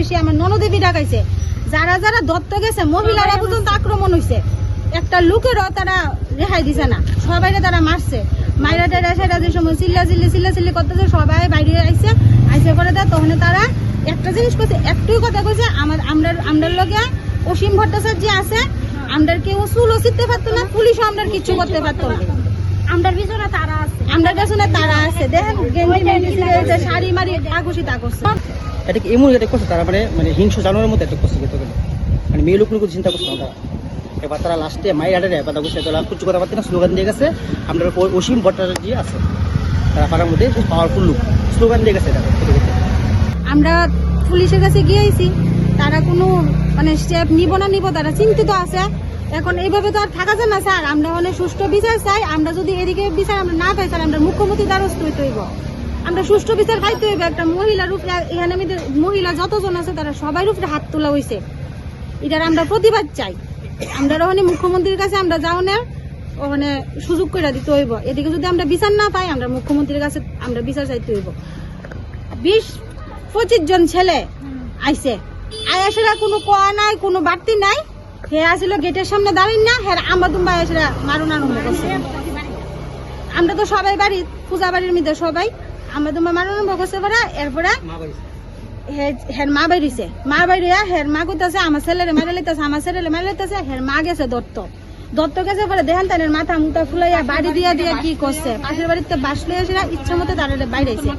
বয়সী আমার ননদেবী ডাকাইছে। যারা যারা দত্ত গেছে মহিলারা পর্যন্ত আক্রমণ হয়েছে একটা লোকেরও তারা রেহাই দিছে না। সবাই তারা মারছে। মাইরা টাইরা সেটা যে সময় চিল্লা চিল্লি চিল্লা চিল্লি করতেছে সবাই বাইরে আইছে। আইসে করে দেয় তখন তারা একটা জিনিস করছে একটুই কথা কইছে আমার আমরা আমরার লগে অসীম ভট্টাচার্য আছে আমরার কেউ চুলও চিনতে পারতো না পুলিশও আমরার কিচ্ছু করতে পারতো না। আমরার পিছনে তারা আছে। আমরার কাছে না তারা আছে। দেখেন গেঞ্জি মেঞ্জি শাড়ি মারি আগুসি তাগছে এটা কি এমন এটা করছে, তারা মানে মানে হিংস্র জানোয়ারের মতো এটা করছে কিন্তু মানে মেয়ে লোক লোক চিন্তা করছে না তারা এবার তারা লাস্টে মাই আডে এবার তাকে সে তোলা কুচু কথা না? স্লোগান দিয়ে গেছে, আমরা অসীম ভট্টাচার্য আছে। তারা পাড়ার মধ্যে খুব পাওয়ারফুল লোক। স্লোগান দিয়ে গেছে। আমরা পুলিশের কাছে গিয়েছি তারা কোনো মানে স্টেপ নিব না নিব, তারা চিন্তিত আছে। এখন এইভাবে তো আর থাকা যায় না, স্যার। আমরা অনেক সুষ্ঠু বিচার চাই। আমরা যদি এদিকে বিচার আমরা না পাই স্যার আমরা মুখ্যমন্ত্রী দ্বারস্থ হইতে হইব। আমরা সুষ্ঠু বিচার পাইতে হইব। একটা মহিলার উপরে এখানে আমি মহিলা যতজন আছে তারা সবার উপরে হাত তোলা হয়েছে এটার আমরা প্রতিবাদ চাই। আমরা ওখানে মুখ্যমন্ত্রীর কাছে আমরা যাও না ওখানে সুযোগ করে দিতে হইব। এদিকে যদি আমরা বিচার না পাই, আমরা মুখ্যমন্ত্রীর কাছে আমরা বিচার চাইতে হইব। বিশ, পঁচিশ জন ছেলে আইছে। আয়াসেরা কোনো কোয়া নাই, কোনো বাড়তি নাই। হে আসিল গেটের সামনে দাঁড়িয়ে না হ্যাঁ আম্বা তুম্বা আয়াসেরা মারুন করছে। আমরা তো সবাই বাড়ি, পূজা বাড়ির মধ্যে সবাই। আমরা তোমার মারুন করছে পরে এরপরে হের মা বেরিয়েছে মা বেরিয়ে হের মা কইতাছে আমার ছেলেরে মেরে লইতেছে আমার ছেলেরে মেরে লইতেছে হের মা গেছে দত্ত। দত্ত গেছে পরে দেখেন তাদের মাথা মুটা ফুলাইয়া বাড়ি দিয়া দিয়া কি করছে পাশের বাড়িতে বাস লইয়া সেটা ইচ্ছা মতো তাদের বাইরেছে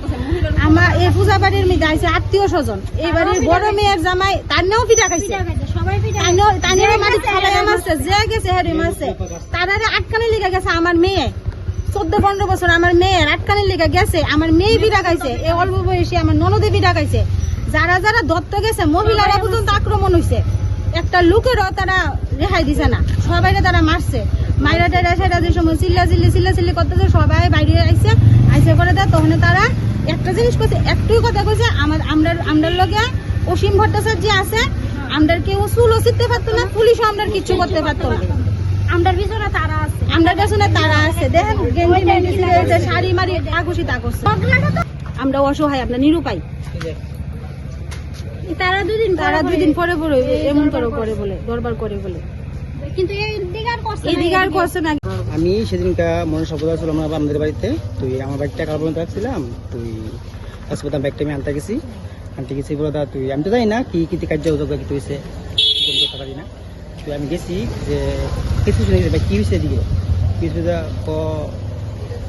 আমার এই পূজা বাড়ির মেয়ে যাইছে আত্মীয় স্বজন। এই বাড়ির বড় মেয়ের জামাই তার নেও পিঠা খাইছে সবাই পিঠা মাটি ফালাইয়া মারছে, যে গেছে হেরে মারছে। তারারে আটকানি লিগা গেছে আমার মেয়ে। চোদ্দ, পনেরো বছর আমার মেয়ের আটকানি লিগা গেছে, আমার মেয়ে বিড়া এই অল্প বয়সী আমার ননদে বিড়া যারা যারা দত্ত গেছে, মহিলারা পর্যন্ত আক্রমণ হয়েছে একটা লোকেরও তারা রেহাই দিছে না সবাই তারা মারছে। মাইরা টাইরা সেটা যে সময় চিল্লা চিল্লি চিল্লা চিল্লি করতেছে, সবাই বাইরে আইছে। আইসে করে দেয় তখন তারা একটা জিনিস করছে একটুই কথা কইছে, আমার আমরার আমরার লগে অসীম ভট্টাচার্য আছে, আমরার কেউ চুলও চিনতে পারতো না, পুলিশও আমরার কিচ্ছু করতে পারতো না। আছে আমরার কাছে না তারা আছে। দেখেন গেঞ্জি মেঞ্জি শাড়ি মারি আগুসি তাগছে আমরা অসহায় আমরা নিরুপায়। তারা দুদিন তারা দুই দিন পরে পরে এমন করে করে বলে দরবার করে বলে। কিন্তু করছে না, আমি সেদিনকা মনে সভ্যতা ছিল আমার আমাদের বাড়িতে। তুই আমার বাড়িটা কাল পর্যন্ত রাখছিলাম তুই হাসপাতাল ব্যাগটা আমি আনতে গেছি। আনতে গেছি বলে দা তুই আমি তো জানি না কি কি কার্য উদ্যোগ কি হয়েছে করতে পারি না। তুই আমি গেছি যে কিছু শুনে গেছে ভাই কি হয়েছে এদিকে? কি হয়েছে যা ক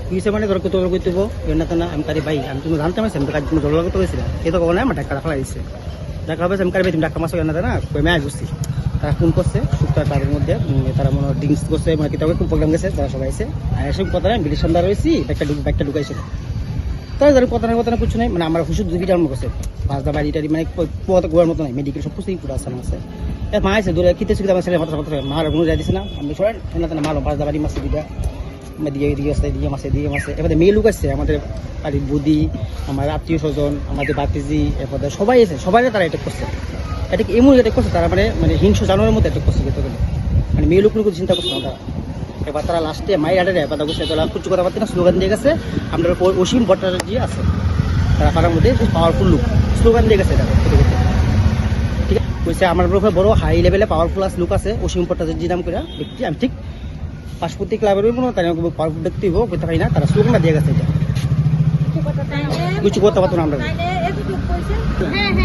কি হয়েছে মানে ধর কত করতে না না আমি কারি ভাই আমি তুমি জানতে পারছি আমি ধরো করতে গেছিলাম এ তো আমার ডাক্তার ফেলা দিচ্ছে ডাক্তার হবে আমি কারি ভাই তুমি ডাক্তার মাসে না না কই ম্যাচ বুঝছি তারা ফোন করছে শুক্রবার তাদের মধ্যে তারা মনে ড্রিঙ্কস করছে মানে কি তাদের প্রোগ্রাম গেছে তারা সবাই আর এসব কথা বিদেশ সন্ধ্যা রয়েছি ব্যাগটা ব্যাগটা ঢুকাইছিল তারা যারা কথা না কথা না কিছু নাই মানে আমার হুসুর দুই জন্ম করছে পাঁচটা বাড়ি মানে গোয়ার মতো নাই মেডিকেল সব কিছুই পুরো আসান আছে। আছে মার মাসে মাসে মেয়ে লোক আমাদের বাড়ির বুদি আত্মীয় স্বজন, আমাদের সবাই আছে তারা এটা করছে। এটা এটা করছে, তারা মানে মানে করছে মানে মেয়ে চিন্তা করছে না এবার তারা লাস্টে কুচু কথা না? স্লোগান দিয়ে গেছে, আমরা অসীম ভট্টাচার্য আছে। তারা পাড়ার মধ্যে পাওয়ারফুল লোক। স্লোগান দিয়ে গেছে করতে করতে। ঠিক আছে কইছে আমার উপরে বড় হাই লেভেলে পাওয়ারফুল আস লোক আছে অসীম ভট্টাচার্য নাম করে ব্যক্তি আমি ঠিক পাশপতি ক্লাবের কোনো তারা পাওয়ারফুল ব্যক্তি হব করতে পারি না তারা স্লোগানটা দিয়ে গেছে এটা। কিছু করতে পারতো না আমরা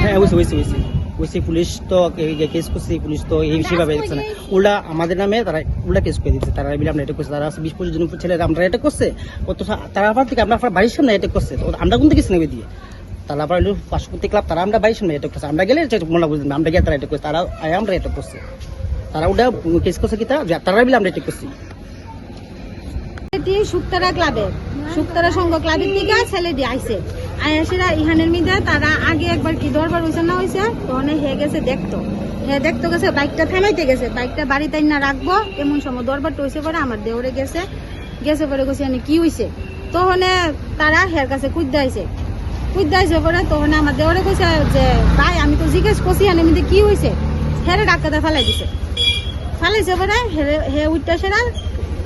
হ্যাঁ। বুঝছি বুঝছি বুঝছি বুঝছি পুলিশ তো কেস করছে পুলিশ তো এই সেভাবে দেখছে না। উল্টা আমাদের নামে তারা উল্টা কেস করে দিচ্ছে। তারা মিলে আমরা এটা করছে। তারা বিশ পঁচিশ জন ছেলে আমরা এটা করছে। তারা আবার থেকে আমরা বাড়ির সামনে এটা করছে। আমরা কোন থেকে নেবে দিয়ে? তারা হলো পার্শ্ববর্তী ক্লাব তারা আমরা সামনে এটা করছে। আমরা গেলে মনে বুঝলাম আমরা গিয়ে তারা এটা করছে। তারা আমরা এটা করছে। তারা ওটা কেস করছে কি তারা? তারা মিলে আমরা এটা করছি। এটি শুক্তারা ক্লাবের শুক্তারা সংঘ থেকে আয়াসেরা ইহানের মিদে তারা আগে একবার কি দরবার হয়েছে না হয়েছে তখন হে গেছে দেখতো। হে দেখতো গেছে, বাইকটা থামাইতে গেছে। বাইকটা বাড়িতে না রাখব। এমন সময় দরবারটা হয়েছে পরে আমার দেওরে গেছে। গেছে পরে গেছে কি হয়েছে তখন তারা হের কাছে কুদ্দা আইছে। কুদ্দা আইছে পরে তখন আমার দেওরে কইছে যে, ভাই, আমি তো জিজ্ঞেস করছি, এনে মিদে কি হয়েছে হেরে ডাক্তারটা ফেলাই দিছে। ফালাইছে পরে হে- হে উঠতে সেরা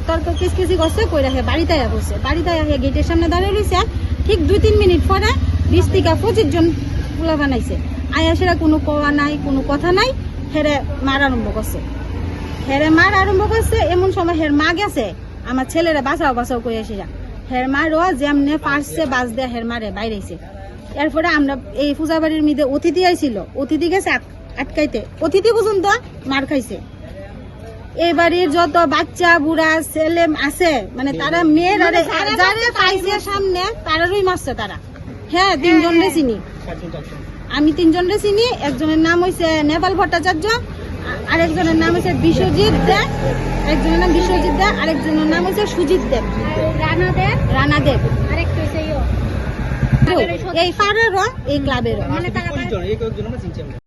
তর্ক কিসকিসি করছে কইরা হে বাড়িতে আয়া বসে বাড়িতে আয়া গেটের সামনে দাঁড়িয়ে রয়েছে ঠিক দুই তিন মিনিট পরে বিশ থেকে পঁচিশ জন পোলা বানাইছে। আয়া সেরা কোনো কোয়া নাই, কোনো কথা নাই হেরে মার আরম্ভ করছে হেরে মার আরম্ভ করছে এমন সময় হের মা গেছে আমার ছেলেরা বাঁচাও বাঁচাও করে এসেরা হের মারও যেমনে পারছে বাস দেয়া হের মারে বাইরেছে এরপরে আমরা এই পূজা বাড়ির মধ্যে অতিথি আইছিল। অতিথি গেছে আটকাইতে। অতিথি পর্যন্ত মার খাইছে। এই বাড়ির যত বাচ্চা বুড়া ছেলে আছে মানে তারা মেয়েরা যারা পাইছে সামনে তারারই মারছে তারা। হ্যাঁ তিনজন রে চিনি। চারজন চারজন আমি তিনজন রে চিনি একজনের নাম হইছে নেপাল ভট্টাচার্য আরেকজনের নাম হইছে বিশ্বজিৎ দে একজনের নাম বিশ্বজিৎ দে আরেকজনের নাম হইছে সুজিত দেব রানা দেব রানা দেব আরেকটা হচ্ছে এই পাড়ারও এই ক্লাবেরও। মানে